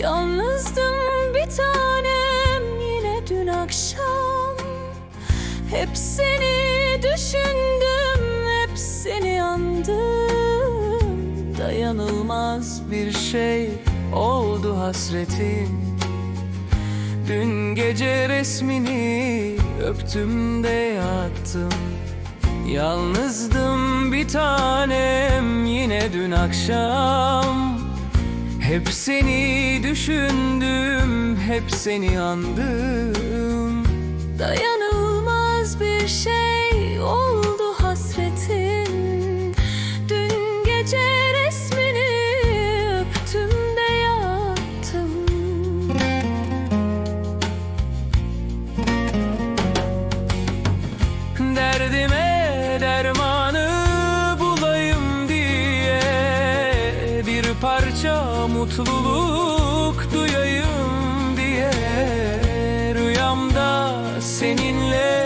Yalnızdım bir tanem yine dün akşam. Hep seni düşündüm, hep seni andım. Dayanılmaz bir şey oldu hasretin Dün gece resmini öptüm de yattım Yalnızdım bir tanem yine dün akşam Hep seni düşündüm, hep seni andım. Dayanılmaz parça mutluluk duyayım diye Rüyamda seninle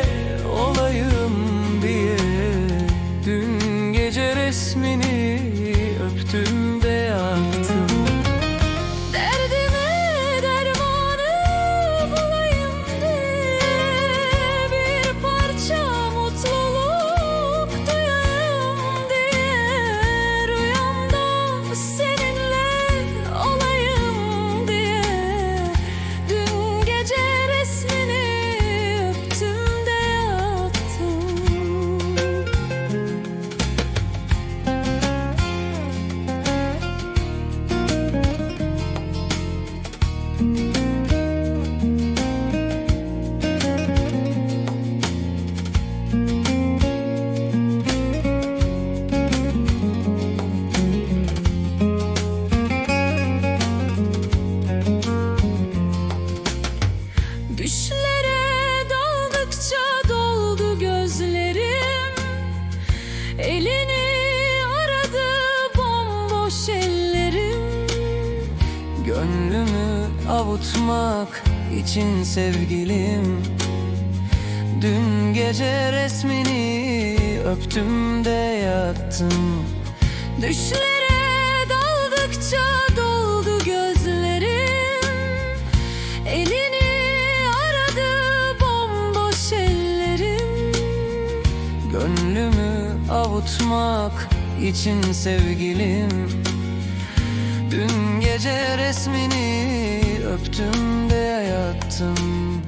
Elini aradı bomboş ellerim. Gönlümü avutmak için sevgilim. Dün gece resmini öptüm de yattım. Düşlere daldıkça avutmak için sevgilim. Dün gece resmini öptüm de yattım.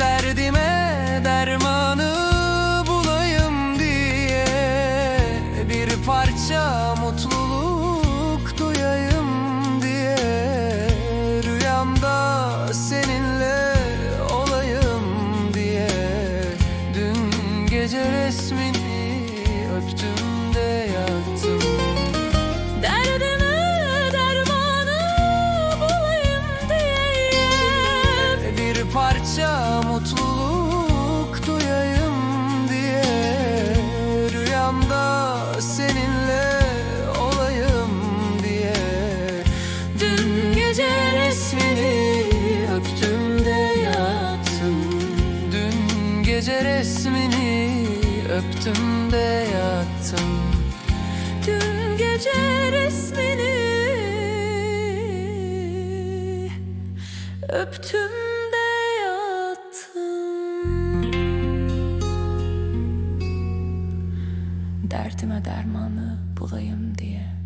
Derdime dermanı bulayım diye Bir parça mutluluk resmini öptüm de yattım Derdime dermanı bulayım diye. Bir parça mutluluk duyayım diye. Rüyamda seninle olayım diye. Dün gece resmini öptüm de yattım Dün gece resmini öptüm de yattım. Dün gece resmini öptüm de yattım. Derdime dermanı bulayım diye